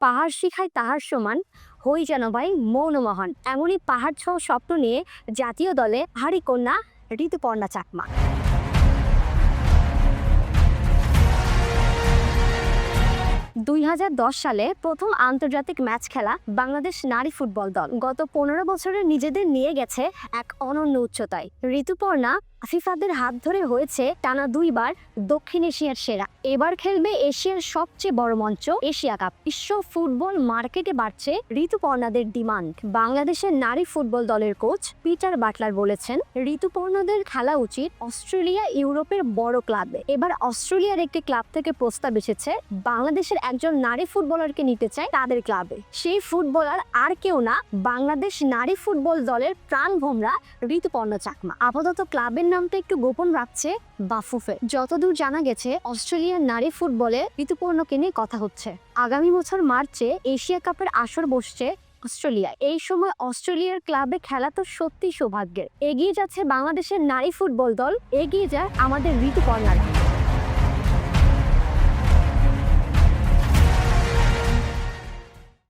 পাহাড় শিখায় তাহার সমান হই যেন ভাই মৌনমোহন এমনই পাহাড় ছ স্বপ্ন নিয়ে জাতীয় দলে হারি কন্যা ঋতুপর্ণা চাকমা। সালে প্রথম আন্তর্জাতিক ম্যাচ খেলা বাংলাদেশ নারী ফুটবল দল। গত পনেরো বছরে নিজেদের নিয়ে গেছে এক অনন্য উচ্চতায়। ঋতুপর্ণা ফিফাদের হাত ধরে হয়েছে টানা দুইবার দক্ষিণ এশিয়ার সেরা। এবার খেলবে এশিয়ার সবচেয়ে বড় মঞ্চ, এশিয়া কাপ। বিশ্ব ফুটবল মার্কেটে বাড়ছে ঋতুপর্ণাদের ডিমান্ড। বাংলাদেশের নারী ফুটবল দলের কোচ পিটার বাটলার বলেছেন, ঋতুপর্ণাদের খেলা উচিত অস্ট্রেলিয়া, ইউরোপের বড় ক্লাবে। এবার অস্ট্রেলিয়ার একটি ক্লাব থেকে প্রস্তাব এসেছে, বাংলাদেশের একজন নারী ফুটবলারকে নিতে চায় তাদের ক্লাবে। সেই ফুটবলার আর কেউ না, বাংলাদেশ নারী ফুটবল দলের প্রাণ ভোমরা ঋতুপর্ণা চাকমা। আপাতত ক্লাবের নামটা একটু গোপন রাখছে বাফুফে। যতদূর জানা গেছে, অস্ট্রেলিয়ার নারী ফুটবলে ঋতুপর্ণকে নিয়ে কথা হচ্ছে। আগামী বছর মার্চে এশিয়া কাপের আসর বসছে অস্ট্রেলিয়ায়। এই সময় অস্ট্রেলিয়ার ক্লাবে খেলা তো সত্যি সৌভাগ্যের। এগিয়ে যাচ্ছে বাংলাদেশের নারী ফুটবল দল, এগিয়ে যায় আমাদের ঋতুপর্ণারা।